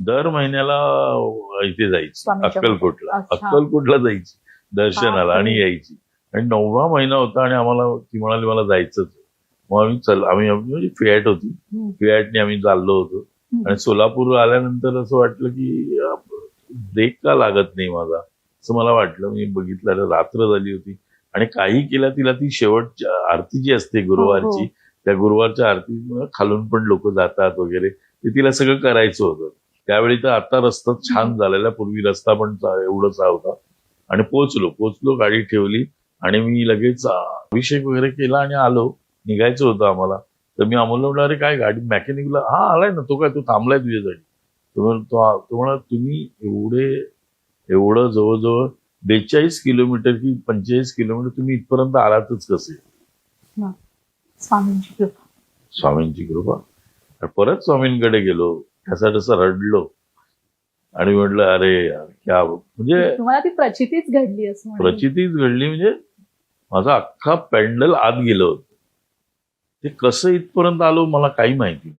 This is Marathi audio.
दर महिन्याला इथे जायची अक्कलकोटला. अक्कलकोटला जायची दर्शनाला. आणि यायची आणि नववा महिना होता आणि आम्हाला ती म्हणाली मला जायचंच. मग आम्ही चल आम्ही म्हणजे फियाट होती. फियाटने आम्ही चाललो होतो. आणि सोलापूर आल्यानंतर असं वाटलं की ब्रेक का लागत नाही माझा असं मला वाटलं मी बघितलं रात्र झाली होती आणि काही केलं तिला ती शेवटच्या आरती जी असते गुरुवारची हो. त्या गुरुवारच्या आरती खालून पण लोक जातात वगैरे ते तिला सगळं करायचं होतं त्यावेळी तर आता रस्ता छान झालेला पूर्वी रस्ता पण चा- एवढासा होता. आणि पोचलो पोचलो गाडी ठेवली आणि मी लगेच अभिषेक वगैरे केला आणि आलो. निघायचं होतं आम्हाला. तर मी अमोलला म्हटलं अरे काय गाडी मेकॅनिकला हा आलाय ना तो काय तो थांबलाय तुझ्यासाठी. तो म्हण- तो तो म्हणा तुम्ही एवढे एवढं जवळजवळ बेचाळीस किलोमीटर की पंचेचाळीस किलोमीटर तुम्ही इथपर्यंत आलातच कसे? स्वामींची कृपा. स्वामींची कृपा. परत स्वामींकडे गेलो. ठसा रडलो आणि म्हटलं अरे यार क्या म्हणजे तुम्हाला ती प्रचितीच घडली असं. प्रचितीच घडली म्हणजे माझा अख्खा पॅन्डल आत गेलं होतं ते कसं इथपर्यंत आलो मला काही माहिती.